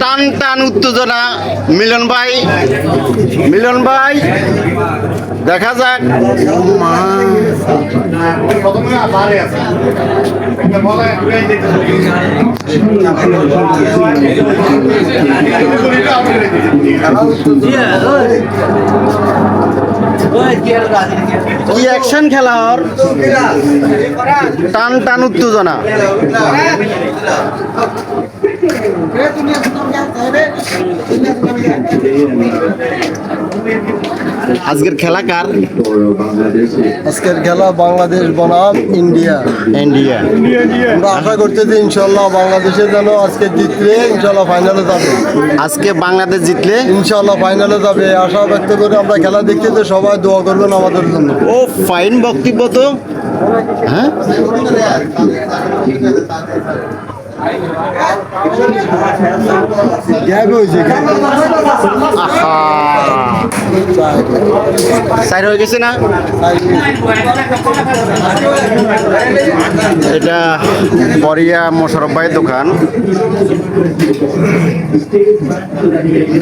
টান টান উত্তেজনা। মিলন ভাই মিলন ভাই, দেখা যাক। কি অ্যাকশন খেলা ওর? টান টান উত্তেজনা। আজকের খেলা কার? আজকের খেলা বাংলাদেশ বনাম ইন্ডিয়া। ইন্ডিয়া। আমরা আশা করতেছি ইনশাল্লাহ বাংলাদেশে যেন আজকে জিতলে ইনশাল্লাহ ফাইনালে যাবে। আজকে বাংলাদেশ জিতলে? ইনশাল্লাহ ফাইনালে যাবে। আশা ব্যক্ত করে আমরা খেলা দেখতে তো সবাই দোয়া করবেন আমাদের জন্য। ও ফাইন বক্তব্য তো। হ্যাঁ? গ্যাপ হয়েছে আহা সাইড হয়ে গেছে না এটা বরিয়া মোশারফ ভাইয়ের দোকান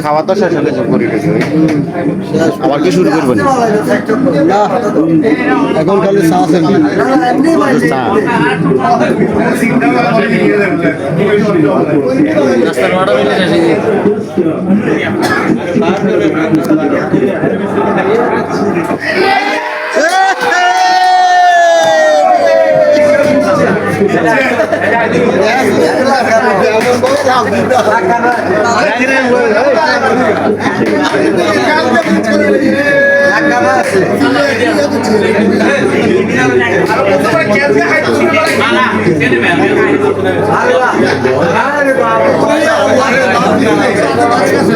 খাওয়া তো শেষ হলে করে গেছে আবার কি শুরু করবেন না এখন খালি চা আছে খেলি চা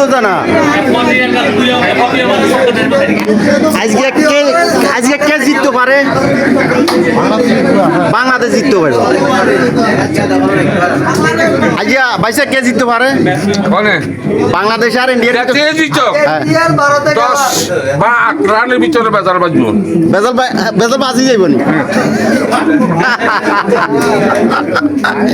টান উত্তেজনা আজকে কে আজকে কে জিততে পারে? বাংলাদেশ জিততে পারে। আজকে বাইসে কে জিততে পারে? বাংলাদেশ আর ইন্ডিয়ার রানের ভিতরে বেজার বাজবো। বেজাল বেজাল বাজি যাইব নি।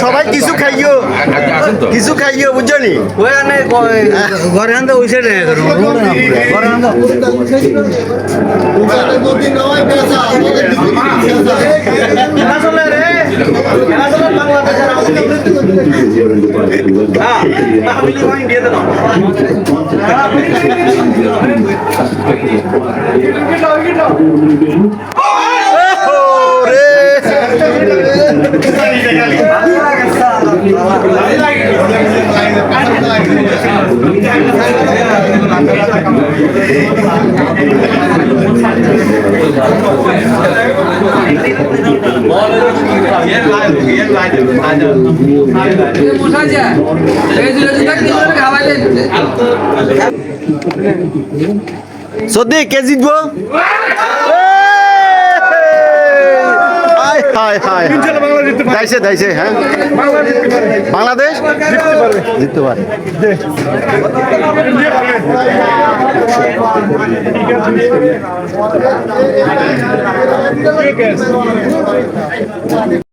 সবাই কিছু খাইও। কিছু খাইও বুঝছ নি ঘরে আনতে ওই সাইডে ঘরে আনতে যদি সত্যি কে জিতবো? Hi hi hi. দাইছে দাইছে হ্যাঁ। বাংলাদেশ? জিততে পারে।